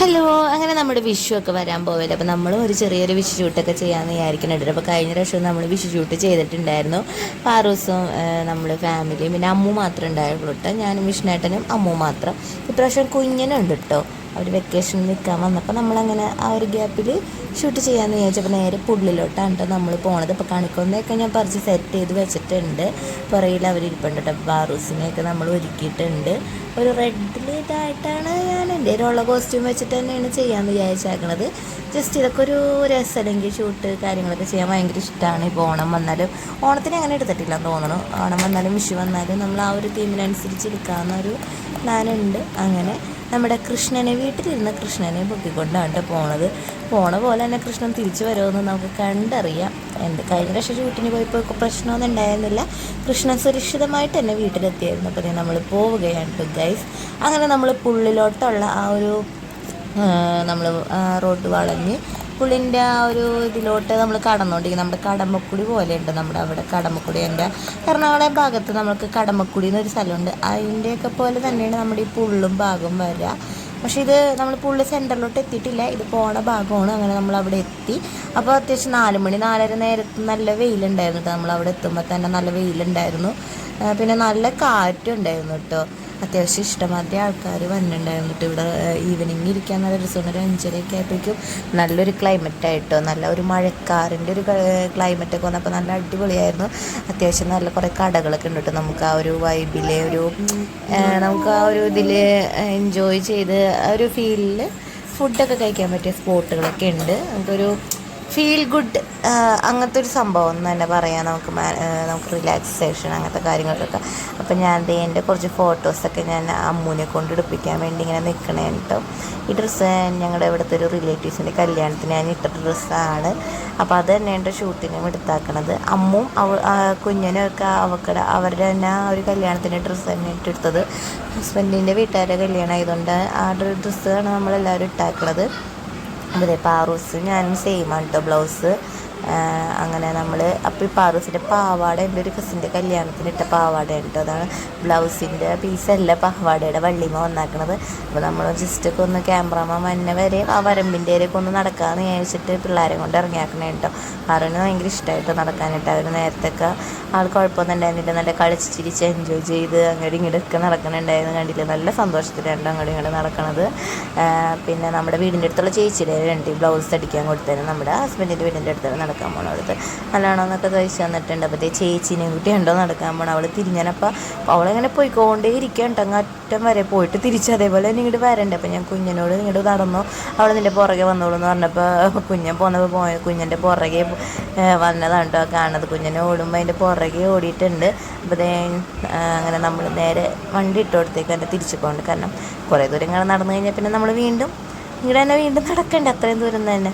Hello അങ്ങനെ നമ്മുടെ വിഷു ഒക്കെ വരാൻ പോവില്ല. അപ്പോൾ നമ്മൾ ഒരു ചെറിയൊരു വിഷു ഷൂട്ടൊക്കെ ചെയ്യാമെന്ന് വിചാരിക്കുന്നുണ്ട് അപ്പോൾ കഴിഞ്ഞ പ്രാവശ്യം നമ്മൾ വിഷു ഷൂട്ട് ചെയ്തിട്ടുണ്ടായിരുന്നു. പാറൂസും നമ്മൾ ഫാമിലിയും പിന്നെ അമ്മു മാത്രം ഉണ്ടായുള്ളൂ കേട്ടോ ഞാനും വിഷ്ണേട്ടനും അമ്മു മാത്രം. ഇപ്രാവശ്യം കുഞ്ഞനുണ്ട് കേട്ടോ അവർ വെക്കേഷനിൽ നിൽക്കാൻ വന്നപ്പോൾ നമ്മളങ്ങനെ ആ ഒരു ഗ്യാപ്പിൽ ഷൂട്ട് ചെയ്യാമെന്ന് വിചാരിച്ചപ്പോൾ നേരെ പുള്ളിലോട്ടാണ് കേട്ടോ നമ്മൾ പോണത്. ഇപ്പോൾ കണിക്കൊന്നൊക്കെ ഞാൻ പറിച്ച് സെറ്റ് ചെയ്ത് വെച്ചിട്ടുണ്ട്. പുറയിൽ അവർ ഇരിപ്പുണ്ട് കേട്ടോ ബാറൂസിനെയൊക്കെ നമ്മൾ ഒരുക്കിയിട്ടുണ്ട്. ഒരു റെഡിൽ ഇതായിട്ടാണ് ഞാൻ എന്റെ ഉള്ള കോസ്റ്റ്യൂം വെച്ചിട്ട് തന്നെയാണ് ചെയ്യാമെന്ന് വിചാരിച്ചേക്കണത്. ജസ്റ്റ് ഇതൊക്കെ ഒരു രസമല്ലെങ്കിൽ ഷൂട്ട് കാര്യങ്ങളൊക്കെ ചെയ്യാൻ ഭയങ്കര ഇഷ്ടമാണ് ഇപ്പോൾ ഓണം വന്നാലും ഓണത്തിന് അങ്ങനെ എടുത്തിട്ടില്ല തോന്നുന്നു ഓണം വന്നാലും വിഷു വന്നാലും നമ്മൾ ആ ഒരു തീമിനനുസരിച്ച് എടുക്കാവുന്ന ഒരു പ്ലാനുണ്ട് അങ്ങനെ നമ്മുടെ കൃഷ്ണനെ വീട്ടിലിരുന്ന കൃഷ്ണനെ പൊക്കിക്കൊണ്ടാണ് പോണത്. പോണ പോലെ തന്നെ കൃഷ്ണൻ തിരിച്ചു വരുമെന്ന് നമുക്ക് കണ്ടറിയാം. എന്ത് കഴിഞ്ഞ പ്രാവശ്യം ഷൂട്ടിന് പോയപ്പോൾ പ്രശ്നമൊന്നും ഉണ്ടായിരുന്നില്ല. കൃഷ്ണൻ സുരക്ഷിതമായിട്ട് തന്നെ വീട്ടിലെത്തിയായിരുന്നു. അപ്പോൾ നമ്മൾ പോവുകയാണ് ഗൈസ് അങ്ങനെ നമ്മൾ പുള്ളിലോട്ടുള്ള ആ ഒരു നമ്മൾ റോഡ് വളഞ്ഞ് പുള്ളിന്റെ ആ ഒരു ഇതിലോട്ട് നമ്മൾ കടന്നുകൊണ്ടിരിക്കും നമ്മുടെ കടമ്പക്കുടി പോലെയുണ്ട് നമ്മുടെ അവിടെ കടമ്പക്കുടി എന്റെ എറണാകുളം ഭാഗത്ത് നമുക്ക് കടമ്പക്കുടി എന്നൊരു സ്ഥലമുണ്ട്. അതിന്റെയൊക്കെ പോലെ തന്നെയാണ് നമ്മുടെ ഈ പുള്ളും ഭാഗം വരിക. പക്ഷേ ഇത് നമ്മൾ പുള്ളി സെന്ററിലോട്ട് എത്തിയിട്ടില്ല. ഇത് പോണ ഭാഗമാണ്. അങ്ങനെ നമ്മൾ അവിടെ എത്തി. അപ്പോൾ അത്യാവശ്യം നാല് മണി നാലര നേരത്ത് നല്ല വെയിലുണ്ടായിരുന്നു കേട്ടോ. നമ്മൾ അവിടെ എത്തുമ്പോൾ തന്നെ നല്ല വെയിലുണ്ടായിരുന്നു. പിന്നെ നല്ല കാറ്റുണ്ടായിരുന്നു കേട്ടോ. അത്യാവശ്യം ഇഷ്ടമാതിരി ആൾക്കാർ വന്നിട്ടുണ്ടായിരുന്നു. കേട്ടോ ഇവിടെ ഈവനിങ് ഇരിക്കാൻ നല്ല രസമാണ്. ഒരു അഞ്ചരയൊക്കെ ആയപ്പോഴേക്കും നല്ലൊരു ക്ലൈമറ്റ് ആയിട്ടോ നല്ല ഒരു മഴക്കാറിന്റെ ഒരു ക്ലൈമറ്റ് ഒക്കെ വന്നപ്പോൾ നല്ല അടിപൊളിയായിരുന്നു. അത്യാവശ്യം നല്ല കുറേ കടകളൊക്കെ ഉണ്ട് കേട്ടോ. നമുക്ക് ആ ഒരു വൈബിലെ ഒരു നമുക്ക് ആ ഒരു ഇതിൽ എൻജോയ് ചെയ്ത് ആ ഒരു ഫീലിൽ ഫുഡൊക്കെ കഴിക്കാൻ പറ്റിയ സ്പോട്ടുകളൊക്കെ ഉണ്ട്. നമുക്കൊരു ഫീൽ ഗുഡ് അങ്ങനത്തെ ഒരു സംഭവം എന്ന് തന്നെ പറയാം നമുക്ക് നമുക്ക് റിലാക്സേഷൻ അങ്ങനത്തെ കാര്യങ്ങൾക്കൊക്കെ. അപ്പം ഞാൻ ദേ എന്റെ കുറച്ച് ഫോട്ടോസൊക്കെ ഞാൻ അമ്മൂനെ കൊണ്ട് എടുപ്പിക്കാൻ വേണ്ടി ഇങ്ങനെ നിൽക്കണേ കേട്ടോ ഈ ഡ്രസ്സ് ഞങ്ങളുടെ ഇവിടുത്തെ ഒരു റിലേറ്റീവ്സിന്റെ കല്യാണത്തിന് ഞാൻ ഇട്ട ഡ്രസ്സാണ് അപ്പോൾ അത് തന്നെ എന്റെ ഷൂട്ടിനും എടുത്താക്കണത്. അമ്മും അവ ആ കുഞ്ഞനും ഒക്കെ അവക്കടെ അവരുടെ തന്നെ ഒരു കല്യാണത്തിന്റെ ഡ്രസ്സ് തന്നെ ഇട്ടെടുത്തത് ഹസ്ബൻഡിന്റെ വീട്ടുകാരുടെ കല്യാണം ആയതുകൊണ്ട് ആ ഡ്രസ്സാണ് നമ്മളെല്ലാവരും ഇട്ടാക്കണത്. അതെ പാറൂസ് ഞാനും സെയിം ആണ് കേട്ടോ ബ്ലൗസ് അങ്ങനെ നമ്മൾ അപ്പോൾ ഈ പാറൂസിന്റെ പാവാട എന്റെ ഒരു കസിന്റെ കല്യാണത്തിന് ഇട്ട പാവാടയാണ് കേട്ടോ അതാണ് ബ്ലൗസിന്റെ പീസല്ല പാവാടയുടെ വള്ളിമ വന്നാക്കണത്. അപ്പോൾ നമ്മൾ ജസ്റ്റ് ഒക്കെ ഒന്ന് ക്യാമറമാൻ വന്നെ വരെ ആ വരമ്പിന്റെ വരെയൊക്കെ ഒന്ന് നടക്കാമെന്ന് വിചാരിച്ചിട്ട് പിള്ളേരെ കൊണ്ട് ഇറങ്ങിയാക്കണേ കേട്ടോ പാറുവിന് ഭയങ്കര ഇഷ്ടമായിട്ട് നടക്കാനായിട്ട്. അവർ നേരത്തൊക്കെ ആൾ കുഴപ്പമൊന്നും ഉണ്ടായിരുന്നില്ല. നല്ല കളിച്ച് ചിരിച്ച് എൻജോയ് ചെയ്ത് അങ്ങോട്ടും ഇങ്ങോട്ടൊക്കെ നടക്കണുണ്ടായിരുന്നു കണ്ടില്ല? നല്ല സന്തോഷത്തിലാണ് അങ്ങോട്ടും ഇങ്ങോട്ടും നടക്കണത്. പിന്നെ നമ്മുടെ വീടിന്റെ അടുത്തുള്ള ചേച്ചിയുടെ രണ്ട് ബ്ലൗസ് അടിക്കാൻ കൊടുത്തേനെ നമ്മുടെ ഹസ്ബൻഡിന്റെ വീടിന്റെ അടുത്ത് നടക്കാൻ പോകണം അവിടുത്തെ. നല്ലോണം എന്നൊക്കെ കഴിച്ച് തന്നിട്ടുണ്ട് അപ്പോൾ ചേച്ചീനെയും കുട്ടി ഉണ്ടോ നടക്കാൻ പോകണം അവൾ തിരിഞ്ഞനപ്പോൾ അവളെങ്ങനെ പോയിക്കൊണ്ടേ ഇരിക്കണ്ട അങ്ങറ്റം വരെ പോയിട്ട് തിരിച്ച് അതേപോലെ തന്നെ ഇങ്ങോട്ട് വരണ്ടേ. അപ്പോൾ ഞാൻ കുഞ്ഞിനോട് ഇങ്ങോട്ട് നടന്നു. അവൾ നിന്റെ പുറകെ വന്നോളൂ എന്ന് പറഞ്ഞപ്പോൾ കുഞ്ഞൻ പോന്നപ്പോൾ പോയ കുഞ്ഞിന്റെ പുറകെ വന്നതാണ് കേട്ടോ കാണുന്നത്. കുഞ്ഞിനെ ഓടുമ്പോൾ അതിന്റെ പുറകെ ഓടിയിട്ടുണ്ട്. അപ്പോൾ അങ്ങനെ നമ്മൾ നേരെ വണ്ടി ഇട്ട് കൊടുത്തേക്ക് തന്നെ തിരിച്ചു പോകണ്ട്. കാരണം കുറേ ദൂരം നടന്നു കഴിഞ്ഞാൽ പിന്നെ നമ്മൾ വീണ്ടും ഇങ്ങടെ തന്നെ വീണ്ടും നടക്കണ്ടേ. അത്രയും ദൂരം തന്നെ.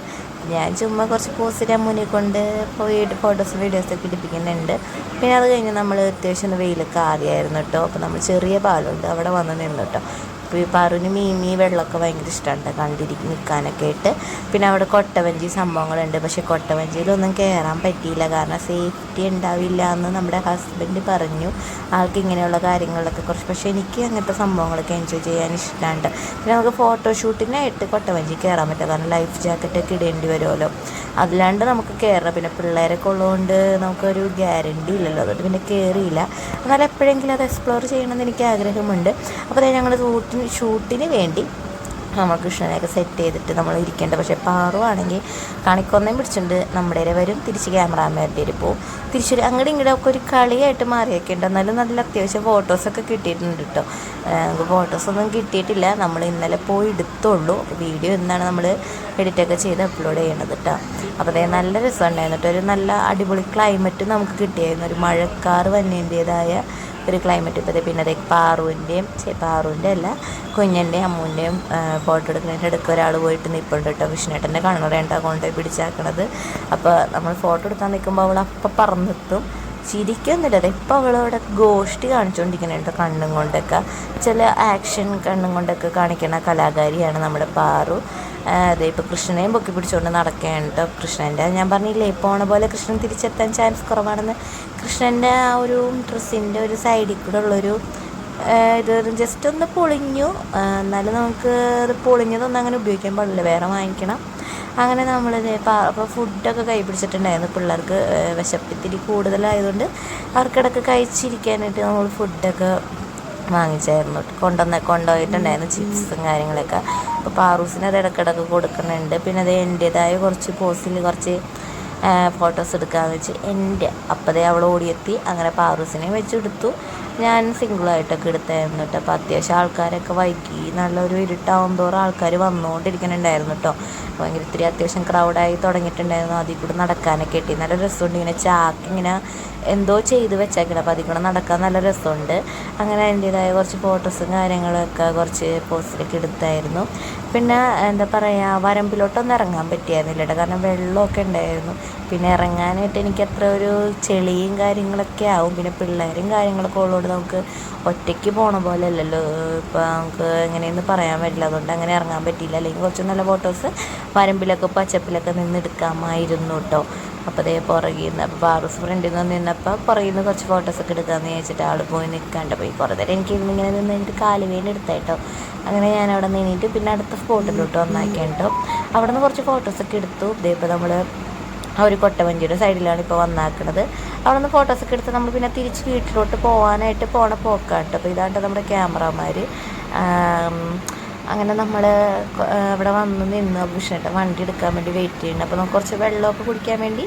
ഞാൻ ചുമ്മാ കുറച്ച് പോസ്റ്റ് മുന്നിൽ കൊണ്ട് പോയിട്ട് ഫോട്ടോസ് വീഡിയോസൊക്കെ ഇടിപ്പിക്കുന്നുണ്ട് പിന്നെ അത് കഴിഞ്ഞ് നമ്മൾ അത്യാവശ്യം ഒന്ന് വെയിലൊക്കെ ആദ്യമായിരുന്നു കേട്ടോ. അപ്പോൾ നമ്മൾ ചെറിയ പാലുണ്ട്. അവിടെ വന്ന് നിന്നു കേട്ടോ. അപ്പോൾ ഈ പാറുവിന് മീമി വെള്ളമൊക്കെ ഭയങ്കര ഇഷ്ടമാണ് കണ്ടിരിക്കും നിൽക്കാനൊക്കെ ആയിട്ട്. പിന്നെ അവിടെ കൊട്ടവഞ്ചി സംഭവങ്ങളുണ്ട്. പക്ഷേ കൊട്ടവഞ്ചിയിലൊന്നും കയറാൻ പറ്റിയില്ല. കാരണം സേഫ്റ്റി ഉണ്ടാവില്ല എന്ന് നമ്മുടെ ഹസ്ബൻഡ് പറഞ്ഞു. ആൾക്ക് ഇങ്ങനെയുള്ള കാര്യങ്ങളൊക്കെ കുറച്ച്. പക്ഷേ എനിക്ക് അങ്ങനത്തെ സംഭവങ്ങളൊക്കെ എൻജോയ് ചെയ്യാൻ ഇഷ്ടമുണ്ട് പിന്നെ നമുക്ക് ഫോട്ടോഷൂട്ടിനായിട്ട് കൊട്ടവഞ്ചി കയറാൻ പറ്റും. കാരണം ലൈഫ് ജാക്കറ്റൊക്കെ ഇടേണ്ടി വരുമല്ലോ. അല്ലാണ്ട് നമുക്ക് കയറാം പിന്നെ പിള്ളേരൊക്കെ ഉള്ളതുകൊണ്ട് നമുക്കൊരു ഗ്യാരണ്ടി ഇല്ലല്ലോ. അതുകൊണ്ട് പിന്നെ കയറിയില്ല എന്നാൽ എപ്പോഴെങ്കിലും അത് എക്സ്പ്ലോർ ചെയ്യണമെന്ന് എനിക്ക് ആഗ്രഹമുണ്ട്. അപ്പോൾ ഞങ്ങൾ ഷൂട്ടിന് ഷൂട്ടിന് വേണ്ടി നമ്മൾ കൃഷ്ണനെയൊക്കെ സെറ്റ് ചെയ്തിട്ട് നമ്മൾ ഇരിക്കേണ്ടത്. പക്ഷേ പാറുവാണെങ്കിൽ കണിക്കൊന്നയും പിടിച്ചിട്ടുണ്ട്. നമ്മുടെ ഇടയിൽ വരും. തിരിച്ച് ക്യാമറാമാരുടെ ഇടയിൽ പോവും. തിരിച്ചൊരു അങ്ങോട്ടും ഇങ്ങോട്ടും ഒക്കെ ഒരു കളിയായിട്ട് മാറിയൊക്കെ ഉണ്ട്. എന്നാലും നല്ല അത്യാവശ്യം ഫോട്ടോസൊക്കെ കിട്ടിയിട്ടുണ്ട് കേട്ടോ നമുക്ക് ഫോട്ടോസൊന്നും കിട്ടിയിട്ടില്ല. നമ്മൾ ഇന്നലെ പോയി എടുത്തുള്ളൂ. വീഡിയോ എന്നാണ് നമ്മൾ എഡിറ്റൊക്കെ ചെയ്ത് അപ്ലോഡ് ചെയ്യണത് കേട്ടോ അപ്പോൾ അതേ നല്ല രസമുണ്ടായിരുന്നു കേട്ടോ ഒരു നല്ല അടിപൊളി ക്ലൈമറ്റ് നമുക്ക് കിട്ടിയായിരുന്നു. ഒരു മഴക്കാർ വന്നതിന്റേതായ ഒരു ക്ലൈമറ്റ് ഇപ്പോൾ പിന്നെ അതേ പാറുവിന്റെയും പാറുവിന്റെ അല്ല കുഞ്ഞന്റെയും അമ്മൂന്റെയും ഫോട്ടോ എടുക്കുന്നതിന്റെ ഇടയ്ക്ക് ഒരാൾ പോയിട്ട് നിൽപ്പുണ്ട് കേട്ടോ വിഷ്ണുട്ടന്റെ കണ്ണുറേണ്ട കൊണ്ടുപോയി പിടിച്ചാക്കണത് അപ്പോൾ നമ്മൾ ഫോട്ടോ എടുക്കാൻ നിൽക്കുമ്പോൾ അവൾ അപ്പം പറന്നെത്തും. ചിരിക്കൊന്നുമില്ല അതെ ഇപ്പോൾ അവളവിടെ ഗോഷ്ടി കാണിച്ചുകൊണ്ടിരിക്കുന്നുണ്ട് കണ്ണും കൊണ്ടൊക്കെ. ചില ആക്ഷൻ കണ്ണും കൊണ്ടൊക്കെ കാണിക്കുന്ന കലാകാരിയാണ് നമ്മുടെ പാറു. അതെ ഇപ്പോൾ കൃഷ്ണനെയും പൊക്കി പിടിച്ചുകൊണ്ട് നടക്കുകയാണ് കേട്ടോ കൃഷ്ണന്റെ ഞാൻ പറഞ്ഞില്ലേ പോണ പോലെ കൃഷ്ണൻ തിരിച്ചെത്താൻ ചാൻസ് കുറവാണെന്ന്. കൃഷ്ണന്റെ ആ ഒരു ഡ്രസ്സിന്റെ ഒരു സൈഡിൽ കൂടെ ഉള്ളൊരു ഇത് ജസ്റ്റ് ഒന്ന് പൊളിഞ്ഞു. എന്നാലും നമുക്ക് അത് പൊളിഞ്ഞതൊന്നും അങ്ങനെ ഉപയോഗിക്കാൻ പാടില്ല. വേറെ വാങ്ങിക്കണം. അങ്ങനെ നമ്മൾ അപ്പോൾ ഫുഡൊക്കെ കൈ പിടിച്ചിട്ടുണ്ടായിരുന്നു പിള്ളേർക്ക് വിശപ്പിത്തിരി കൂടുതലായതുകൊണ്ട് അവർക്കിടക്ക് കഴിച്ചിരിക്കാനായിട്ട് നമ്മൾ ഫുഡൊക്കെ വാങ്ങിച്ചായിരുന്നു. കൊണ്ടുവന്ന കൊണ്ടുപോയിട്ടുണ്ടായിരുന്നു ചിപ്സും കാര്യങ്ങളൊക്കെ. അപ്പോൾ പാറൂസിന് അത് ഇടയ്ക്കിടയ്ക്ക് കൊടുക്കുന്നുണ്ട്. പിന്നെ അത് എന്റേതായ കുറച്ച് പോസിൽ കുറച്ച് ഫോട്ടോസ് എടുക്കാമെന്ന് വെച്ച് എന്റെ അപ്പതേ അവൾ ഓടിയെത്തി. അങ്ങനെ പാറൂസിനെ വെച്ചെടുത്തു. ഞാൻ സിംഗിളായിട്ടൊക്കെ എടുത്തായിരുന്നു കേട്ടോ. അപ്പോൾ അത്യാവശ്യം ആൾക്കാരൊക്കെ വൈകി. നല്ലൊരു ഇരുട്ടാവും തോറും ആൾക്കാർ വന്നുകൊണ്ടിരിക്കുന്നുണ്ടായിരുന്നു കേട്ടോ. ഭയങ്കര ഇത്തിരി അത്യാവശ്യം ക്രൗഡായി തുടങ്ങിയിട്ടുണ്ടായിരുന്നു. അതിൽ കൂടെ നടക്കാനൊക്കെ കിട്ടി. നല്ല രസമുണ്ട് ഇങ്ങനെ ചാക്ക് ഇങ്ങനെ എന്തോ ചെയ്ത് വെച്ചേക്കണം. അപ്പോൾ അതിൽ കൂടെ നടക്കാൻ നല്ല രസമുണ്ട്. അങ്ങനെ എന്റേതായ കുറച്ച് ഫോട്ടോസും കാര്യങ്ങളൊക്കെ കുറച്ച് പോസ്റ്റിലൊക്കെ എടുത്തായിരുന്നു. പിന്നെ എന്താ പറയുക വരമ്പിലോട്ടൊന്നും ഇറങ്ങാൻ പറ്റിയായിരുന്നില്ല കേട്ടോ കാരണം വെള്ളമൊക്കെ ഉണ്ടായിരുന്നു. പിന്നെ ഇറങ്ങാനായിട്ട് എനിക്ക് അത്ര ഒരു ചെളിയും കാര്യങ്ങളൊക്കെ ആവും. പിന്നെ പിള്ളേരും കാര്യങ്ങളൊക്കെ ഉള്ളതുകൊണ്ട് നമുക്ക് ഒറ്റയ്ക്ക് പോണ പോലെ അല്ലല്ലോ. ഇപ്പോൾ നമുക്ക് എങ്ങനെയെന്ന് പറയാൻ പറ്റില്ല. അതുകൊണ്ട് അങ്ങനെ ഇറങ്ങാൻ പറ്റിയില്ല. അല്ലെങ്കിൽ കുറച്ച് നല്ല ഫോട്ടോസ് വരമ്പിലൊക്കെ പച്ചപ്പിലൊക്കെ നിന്ന് എടുക്കാമായിരുന്നു കേട്ടോ അപ്പോൾ അതേ പുറകിൽ നിന്ന് അപ്പോൾ ബാറൂസ് ഫ്രണ്ടിൽ നിന്ന് നിന്നപ്പോൾ പുറകിൽ നിന്ന് കുറച്ച് ഫോട്ടോസൊക്കെ എടുക്കാമെന്ന് ചോദിച്ചിട്ട് ആൾ പോയി നിൽക്കാണ്ട് പോയി കുറേ നേരം എനിക്ക് ഇങ്ങനെ നിന്ന് എനിക്ക് കാലുവേന എടുത്തായിട്ടോ അങ്ങനെ ഞാൻ അവിടെ നിന്നിട്ട് പിന്നെ അടുത്ത സ്പോട്ടിലോട്ട് വന്നാക്കിട്ടോ അവിടെ നിന്ന് കുറച്ച് ഫോട്ടോസൊക്കെ എടുത്തു. ഇതേ നമ്മൾ ആ ഒരു കൊട്ടവഞ്ചിയുടെ സൈഡിലാണ് ഇപ്പോൾ വന്നാക്കുന്നത് അവിടെ നിന്ന് ഫോട്ടോസൊക്കെ എടുത്ത് നമ്മൾ പിന്നെ തിരിച്ച് വീട്ടിലോട്ട് പോകാനായിട്ട് പോണ പോക്കാട്ടോ അപ്പോൾ ഇതാണ്ട് നമ്മുടെ ക്യാമറമാർ അങ്ങനെ നമ്മൾ അവിടെ വന്ന് നിന്ന് വിഷ്ണുട്ട വണ്ടി എടുക്കാൻ വേണ്ടി വെയിറ്റ് ചെയ്യുന്നുണ്ട്. അപ്പോൾ നമുക്ക് കുറച്ച് വെള്ളമൊക്കെ കുടിക്കാൻ വേണ്ടി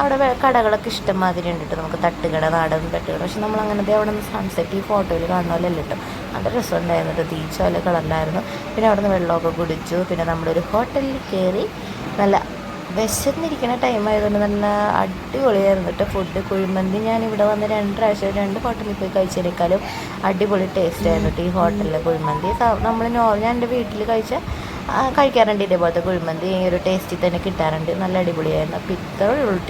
അവിടെ കടകളൊക്കെ ഇഷ്ടംമാതിരി ഉണ്ട് കേട്ടോ. നമുക്ക് തട്ടുകട നാടൻ തട്ടുകട. പക്ഷെ നമ്മൾ അങ്ങനത്തെ അവിടെ നിന്ന് സൺസെറ്റ് ഈ ഫോട്ടോയിൽ കാണുന്ന പോലെ അല്ല കേട്ടോ. നല്ല രസമുണ്ടായിരുന്നു കേട്ടോ. തീച്ച പോലെ കളറിലായിരുന്നു. പിന്നെ അവിടെ നിന്ന് വെള്ളമൊക്കെ കുടിച്ചു. പിന്നെ നമ്മളൊരു ഹോട്ടലിൽ കയറി നല്ല വിശന്നിരിക്കുന്ന ടൈം ആയതുകൊണ്ട് നല്ല അടിപൊളിയായിരുന്നു കേട്ടോ ഫുഡ് കുഴിമന്തി ഞാൻ ഇവിടെ വന്ന് രണ്ട് പ്രാവശ്യം രണ്ട് ഹോട്ടലിൽ പോയി കഴിച്ചതിനേക്കാളും അടിപൊളി ടേസ്റ്റ് ആയിരുന്നു കേട്ടോ ഈ ഹോട്ടലിലെ കുഴിമന്തി. നമ്മൾ നോ ഞാൻ എന്റെ വീട്ടിൽ കഴിച്ച കഴിക്കാറുണ്ട് ഇതേപോലത്തെ കുഴിമന്തി. ഈ ഒരു ടേസ്റ്റിൽ തന്നെ കിട്ടാറുണ്ട്. നല്ല അടിപൊളിയായിരുന്നു. അപ്പോൾ ഇത്ര ഉള്ളു